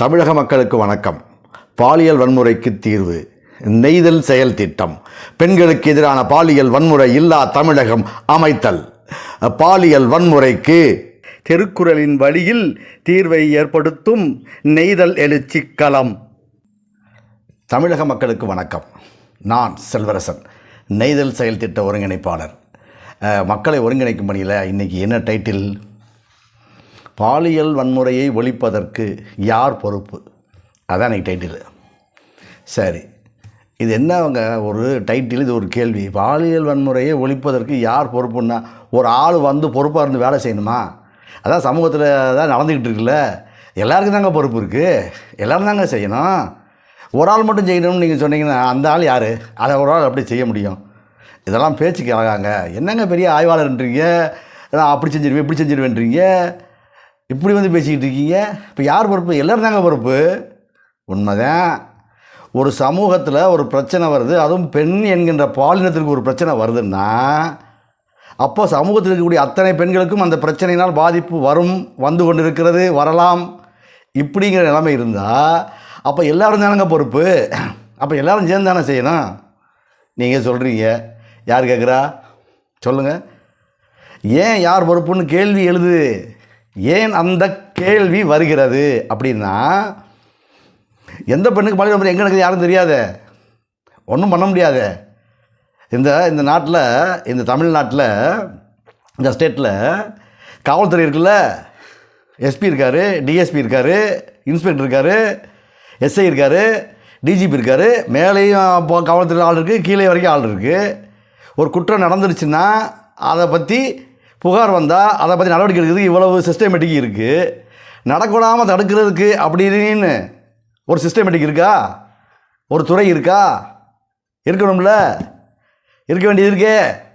தமிழக மக்களுக்கு வணக்கம். பாலியல் வன்முறைக்கு தீர்வு. நெய்தல் செயல் திட்டம். பெண்களுக்கு எதிரான பாலியல் வன்முறை இல்லா தமிழகம் அமைத்தல். பாலியல் வன்முறைக்கு திருக்குறளின் வழியில் தீர்வை ஏற்படுத்தும் நெய்தல் எழுச்சி களம் தமிழக மக்களுக்கு வணக்கம். நான் செல்வரசன் நெய்தல் செயல் திட்ட ஒருங்கிணைப்பாளர். மக்களை ஒருங்கிணைக்கும் பணியில் இன்றைக்கி என்ன டைட்டில்? பாலியல் வன்முறையை ஒழிப்பதற்கு யார் பொறுப்பு? அதான் எனக்கு டைட்டில் சரி. இது என்ன அவங்க ஒரு டைட்டில் இது ஒரு கேள்வி. பாலியல் வன்முறையை ஒழிப்பதற்கு யார் பொறுப்புன்னா ஒரு ஆள் வந்து பொறுப்பாக இருந்து வேலை செய்யணுமா? அதான் சமூகத்தில் தான் நடந்துக்கிட்டு இருக்குல்ல. எல்லாருக்கும் தாங்க பொறுப்பு இருக்குது எல்லோரும் தாங்க செய்யணும். ஒரு ஆள் மட்டும் செய்யணும்னு நீங்கள் சொன்னீங்கன்னா அந்த ஆள் யார்? அதை ஒரு ஆள் அப்படி செய்ய முடியும். இதெல்லாம் பேச்சுக்கு அழகாங்க. என்னங்க பெரிய ஆய்வாளர்ன்றீங்க? நான் அப்படி செஞ்சிருவேன் இப்படி செஞ்சிருவேன்றீங்க? இப்படி வந்து பேசிக்கிட்டு இருக்கீங்க? இப்போ யார் பொறுப்பு? எல்லோரும் தாங்க பொறுப்பு. உண்மைதான். ஒரு சமூகத்தில் ஒரு பிரச்சனை வருது அதுவும் பெண் என்கின்ற பாலினத்திற்கு ஒரு பிரச்சனை வருதுன்னா அப்போ சமூகத்தில் இருக்கக்கூடிய அத்தனை பெண்களுக்கும் அந்த பிரச்சனையினால் பாதிப்பு வரும் வந்து கொண்டிருக்கிறது வரலாம். இப்படிங்கிற நிலைமை இருந்தால் அப்போ எல்லோரும் தானங்க பொறுப்பு? அப்போ எல்லோரும் சேர்ந்து தானே செய்யணும்? நீங்கள் சொல்கிறீங்க யார் கேட்குறா சொல்லுங்கள் ஏன் யார் பொறுப்புன்னு கேள்வி எழுது. ஏன் அந்த கேள்வி வருகிறது அப்படின்னா எந்த பெண்ணுக்கு பாலியல் வன்முறை எங்கே எனக்கு யாரும் தெரியாத. ஒன்றும் பண்ண முடியாது. இந்த இந்த நாட்டில் இந்த தமிழ்நாட்டில் இந்த ஸ்டேட்டில் காவல்துறை இருக்குல்ல. எஸ்பி இருக்கார் டிஎஸ்பி இருக்கார் இன்ஸ்பெக்டர் இருக்கார் எஸ்ஐ இருக்கார் டிஜிபி இருக்கார். மேலேயும் காவல்துறையில் காவல்துறை ஆள் இருக்குது கீழே வரைக்கும் ஆள் இருக்குது ஒரு குற்றம் நடந்துருச்சுன்னா அதை பற்றி புகார் வந்தால் அதை பற்றி நடவடிக்கை எடுக்கிறதுக்கு இவ்வளவு சிஸ்டமேட்டிக் இருக்குது நடக்கூடாமல் தடுக்கிறதுக்கு அப்படின்னு ஒரு சிஸ்டமேட்டிக் இருக்கா? ஒரு துறை இருக்கா? இருக்கணும்ல. இருக்க வேண்டியது இருக்கே.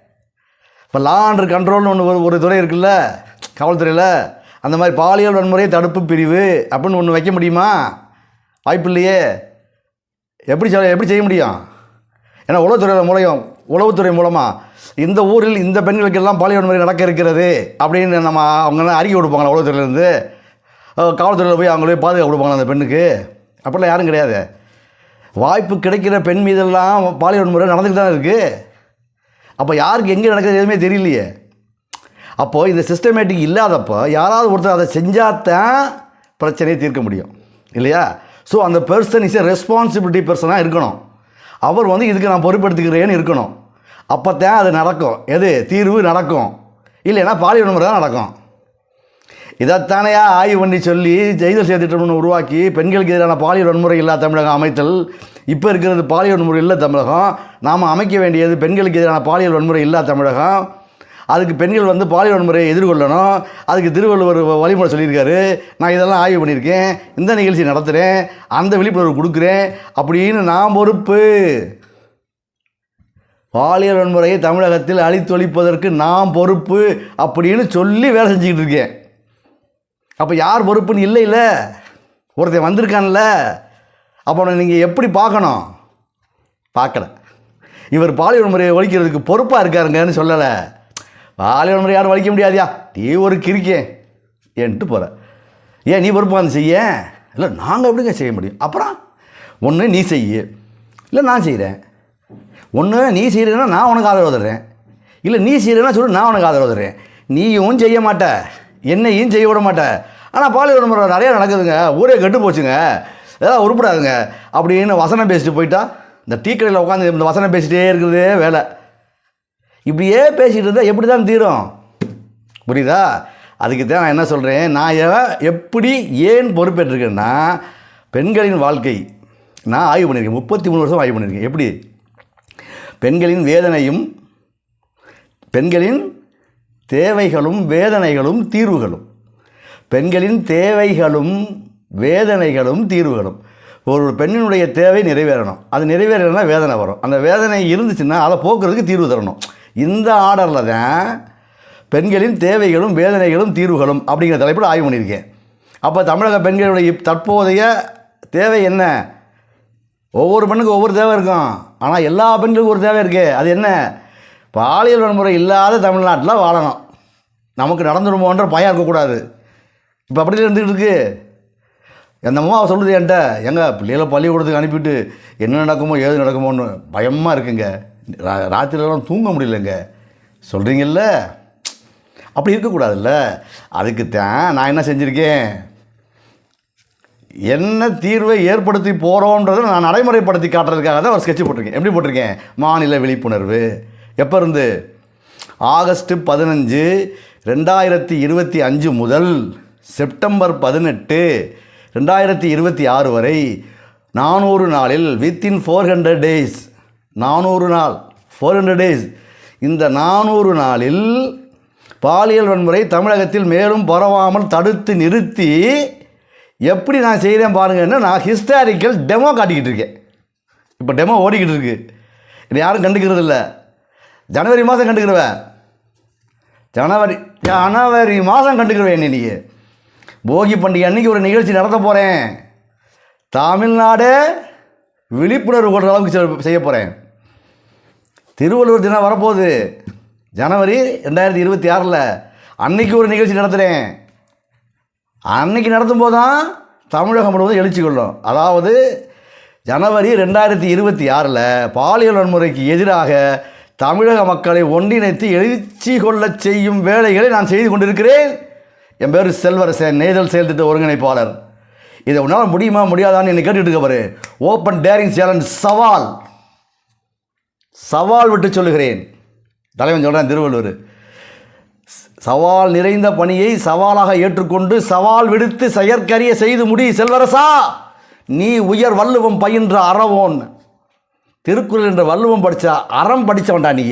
இப்போ லா அண்டர் கண்ட்ரோல்னு ஒன்று ஒரு ஒரு துறை இருக்குல்ல காவல்துறையில். அந்த மாதிரி பாலியல் வன்முறை தடுப்பு பிரிவு அப்படின்னு ஒன்று வைக்க முடியுமா? வாய்ப்பு இல்லையே எப்படி எப்படி செய்ய முடியும்? ஏன்னா உளவுத்துறையில் மூலையும் உளவுத்துறை மூலமாக இந்த ஊரில் இந்த பெண்களுக்கெல்லாம் பாலியல் வன்முறை நடக்க இருக்கிறது அப்படின்னு நம்ம அவங்க அறிக்கை கொடுப்பாங்களா உளவுத்துறையிலேருந்து? காவல்துறையில் போய் அவங்களே பாதுகாப்பு கொடுப்பாங்களா அந்த பெண்ணுக்கு? அப்படிலாம் யாரும் கிடையாது. வாய்ப்பு கிடைக்கிற பெண் மீதெல்லாம் பாலியல் வன்முறை நடந்துக்கிட்டு தான் இருக்குது அப்போ யாருக்கு எங்கே நடக்கிறது எதுவுமே தெரியலையே. அப்போது இந்த சிஸ்டமேட்டிக் இல்லாதப்போ யாராவது ஒருத்தர் அதை செஞ்சால் தான் பிரச்சனையை தீர்க்க முடியும். இல்லையா? ஸோ அந்த பர்சன் இஸ் எ ரெஸ்பான்சிபிலிட்டி பர்சனாக இருக்கணும். அவர் வந்து இதுக்கு நான் பொறுப்பெடுத்துக்கிறேன்னு இருக்கணும். அப்போ தான் அது நடக்கும். எது? தீர்வு நடக்கும். இல்லைன்னா பாலியல் வன்முறை தான் நடக்கும். இதைத்தானையா ஆய்வு பண்ணி சொல்லி ஜெய்தல் சேர்த்திட்டம்னு உருவாக்கி பெண்களுக்கு எதிரான பாலியல் வன்முறை இல்லா தமிழகம் அமைத்தல். இப்போ இருக்கிறது பாலியல் வன்முறை இல்லை தமிழகம். நாம் அமைக்க வேண்டியது பெண்களுக்கு எதிரான பாலியல் வன்முறை இல்லா தமிழகம். அதுக்கு பெண்கள் வந்து பாலியல் வன்முறையை எதிர்கொள்ளணும். அதுக்கு திருவள்ளுவர் வழிமுறை சொல்லியிருக்காரு. நான் இதெல்லாம் ஆய்வு பண்ணியிருக்கேன். இந்த நிகழ்ச்சி நடத்துகிறேன் அந்த விழிப்புணர்வு கொடுக்குறேன். அப்படின்னு நான் பொறுப்பு. பாலியல் வன்முறையை தமிழகத்தில் அழித்தொழிப்பதற்கு நாம் பொறுப்பு அப்படின்னு சொல்லி வேலை செஞ்சுக்கிட்டு இருக்கேன். அப்போ யார் பொறுப்புன்னு இல்லை இல்லை. ஒருத்தன் வந்திருக்கான்ல. அப்போ நீங்கள் எப்படி பார்க்கணும்? பார்க்கல. இவர் பாலியல் முறையை ஒழிக்கிறதுக்கு பொறுப்பாக இருக்காருங்கன்னு சொல்லலை. பாலியல் முறை யாரும் வலிக்க முடியாதியா? நீ ஒரு கிரிக்கேன் ஏன்ட்டு போகிற ஏன் நீ பொறுப்பாக வந்து செய்ய? இல்லை நாங்கள் எப்படிங்க செய்ய முடியும்? அப்புறம் ஒன்று நீ செய்ய. இல்லை நான் செய்கிறேன் ஒன்று நீ செய்கிறேன்னா நான் உனக்கு ஆதரவு தர்றேன். இல்லை நீ செய்கிறேன்னா சொல்லு நான் உனக்கு ஆதரவு தர்றேன். நீயும் செய்ய மாட்ட. என்னையும் செய்ய விட மாட்ட. ஆனால் பாலியல் முறை நிறையா நடக்குதுங்க. ஊரே கெட்டு போச்சுங்க. இதெல்லாம் உருப்படாதுங்க. அப்படின்னு வசனம் பேசிட்டு போயிட்டா இந்த டீ கடையில் உட்காந்து இந்த வசனம் பேசிகிட்டே இருக்கிறதே வேலை. இப்படியே பேசிகிட்டு இருந்தால் எப்படி தான் தீரும்? புரியுதா? அதுக்கு தான் நான் என்ன சொல்கிறேன் நான் எப்படி ஏன் பொறுப்பேற்றிருக்கேன்னா பெண்களின் வாழ்க்கை நான் ஆய்வு பண்ணியிருக்கேன் முப்பத்தி மூணு வருஷம் ஆய்வு பண்ணியிருக்கேன். எப்படி? பெண்களின் வேதனையும் பெண்களின் தேவைகளும் வேதனைகளும் தீர்வுகளும். பெண்களின் தேவைகளும் வேதனைகளும் தீர்வுகளும். ஒரு பெண்ணினுடைய தேவை நிறைவேறணும். அது நிறைவேறலைன்னா வேதனை வரும். அந்த வேதனை இருந்துச்சுன்னா அதை போக்குறதுக்கு தீர்வு தரணும். இந்த ஆர்டரில் தான் பெண்களின் தேவைகளும் வேதனைகளும் தீர்வுகளும் அப்படிங்கிற தலைப்பில் ஆய்வு பண்ணியிருக்கேன். அப்போ தமிழக பெண்களுடைய தற்போதைய தேவை என்ன? ஒவ்வொரு பெண்ணுக்கும் ஒவ்வொரு தேவை இருக்கும். ஆனால் எல்லா பெண்களுக்கும் ஒரு தேவை இருக்குது அது என்ன? பாலியல் வன்முறை இல்லாத தமிழ்நாட்டில் வாழணும். நமக்கு நடந்துருமோன்ற பயம் இருக்கக்கூடாது. இப்போ அப்படி இருந்துகிட்டு இருக்கு. எந்த அம்மா சொல்லுது என்கிட்ட. எங்கள் பிள்ளைகளை பள்ளிக்கூடத்துக்கு அனுப்பிட்டு என்ன நடக்குமோ ஏது நடக்குமோன்னு பயமாக இருக்குங்க. ரா- ராத்திரிலாம் தூங்க முடியலங்க. சொல்கிறீங்கல்ல அப்படி இருக்கக்கூடாதுல்ல. அதுக்கு தான் நான் என்ன செஞ்சுருக்கேன்? என்ன தீர்வை ஏற்படுத்தி போகிறோன்றதை நான் நடைமுறைப்படுத்தி காட்டுறதுக்காக தான் ஒரு ஸ்கெட்ச் போட்டிருக்கேன். எப்படி போட்டிருக்கேன்? மாநில விழிப்புணர்வு. எப்போ இருந்து? ஆகஸ்ட்டு பதினஞ்சு ரெண்டாயிரத்தி இருபத்தி அஞ்சு முதல் செப்டம்பர் பதினெட்டு ரெண்டாயிரத்தி இருபத்தி ஆறு வரை நானூறு நாளில் வித்தின் ஃபோர் ஹண்ட்ரட் டேஸ் நானூறு நாள் ஃபோர் ஹண்ட்ரட் டேஸ் இந்த நானூறு நாளில் பாலியல் வன்முறை தமிழகத்தில் மேலும் பரவாமல் தடுத்து நிறுத்தி எப்படி நான் செய்கிறேன் பாருங்கன்னு நான் ஹிஸ்டாரிக்கல் டெமோ காட்டிக்கிட்டு இருக்கேன். இப்போ டெமோ ஓடிக்கிட்டு இருக்கு. இது யாரும் கண்டுக்கிறது இல்லை. ஜனவரி மாதம் கண்டுக்கிடுவேன் ஜனவரி ஜனவரி மாதம் கண்டுக்கிடுவேன் நீ நீங்கள் போகி பண்டிகை அன்றைக்கி ஒரு நிகழ்ச்சி நடத்த போகிறேன் தமிழ்நாடு விழிப்புணர்வு கொள்கிற அளவுக்கு செய்ய போகிறேன் திருவள்ளுவர் தினம் வரப்போகுது. ஜனவரி ரெண்டாயிரத்தி இருபத்தி ஆறில். அன்னைக்கு ஒரு நிகழ்ச்சி நடத்துகிறேன் அன்னைக்கு நடத்தும் போது தான் தமிழகம் முழுவதும் எழுச்சி கொள்ளும் அதாவது ஜனவரி ரெண்டாயிரத்தி இருபத்தி ஆறில் பாலியல் வன்முறைக்கு எதிராக தமிழக மக்களை ஒன்றிணைத்து எழுச்சி கொள்ளச் செய்யும் வேலைகளை நான் செய்து கொண்டிருக்கிறேன். என் பேர் செல்வரசன் நெய்தல் செயல் திட்ட ஒருங்கிணைப்பாளர். இதை உன்னால் முடியுமா முடியாதான்னு என்னை கேட்டுட்டு இருக்க பாரு. ஓப்பன் டேரிங் சேலஞ்ச் சவால். சவால் விட்டு சொல்லுகிறேன். தலைவன் சொல்கிறேன் திருவள்ளுவர். சவால் நிறைந்த பணியை சவாலாக ஏற்றுக்கொண்டு சவால் விடுத்து செயற்கரிய செய்து முடி செல்வரசா! நீ உயர் வள்ளுவம் பயின்ற அறவோன். திருக்குறள் என்ற வள்ளுவம் படித்த அறம் படித்தவன்டா நீ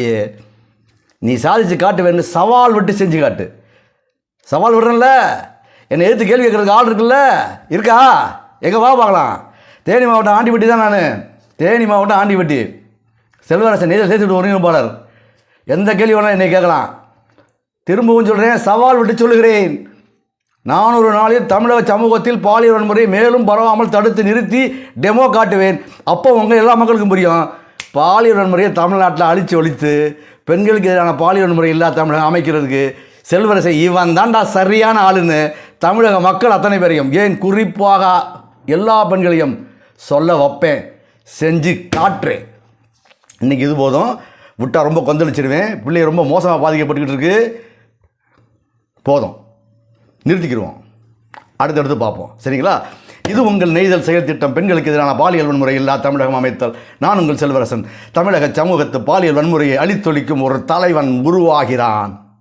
நீ சாதிச்சு வேணும் சவால் விட்டு செஞ்சு காட்டு. சவால் விடுறேன்ல? என்னை எதிர்த்து கேள்வி கேட்குறதுக்கு ஆள் இருக்குல்ல? இருக்கா? எங்கே வா பார்க்கலாம். தேனி மாவட்டம் ஆண்டிப்பட்டி தான் நான். தேனி மாவட்டம் ஆண்டிப்பட்டி. செல்வரசன் நேரில் சேர்த்துட்டு ஒருங்கிணைப்பாளர் எந்த கேள்வி வேணாலும் என்னை கேட்கலாம். திரும்பவும் சொல்கிறேன் சவால் விட்டு சொல்லுகிறேன். நானூறு நாளில் தமிழக சமூகத்தில் பாலியல் வன்முறை மேலும் பரவாமல் தடுத்து நிறுத்தி டெமோ காட்டுவேன். அப்போ உங்கள் எல்லா மக்களுக்கும் புரியும். பாலியல் வன்முறையை தமிழ்நாட்டில் அழித்து ஒழித்து பெண்களுக்கு எதிரான பாலியல் வன்முறை இல்லா தமிழகம் அமைக்கிறதுக்கு செல்வரசை இவன் தான்டா சரியான ஆளுன்னு தமிழக மக்கள் அத்தனை பேரையும் ஏன் குறிப்பாக எல்லா பெண்களையும் சொல்ல வைப்பேன். செஞ்சு காட்டுறேன். இன்றைக்கி இது போதும். விட்டால் ரொம்ப கொந்தளிச்சிடுவேன் பிள்ளையை ரொம்ப மோசமாக பாதிக்கப்பட்டுக்கிட்டு இருக்கு. போதும். நிறுத்திக்கிடுவோம் அடுத்தடுத்து பார்ப்போம். சரிங்களா? இது உங்கள் நெய்தல் செயல் திட்டம். பெண்களுக்கு எதிரான பாலியல் வன்முறை இல்லா தமிழகம் அமைத்தல். நான் உங்கள் செல்வரசன். தமிழக சமூகத்து பாலியல் வன்முறையை அழித்தொழிக்கும் ஒரு தலைவன் உருவாகிறான்.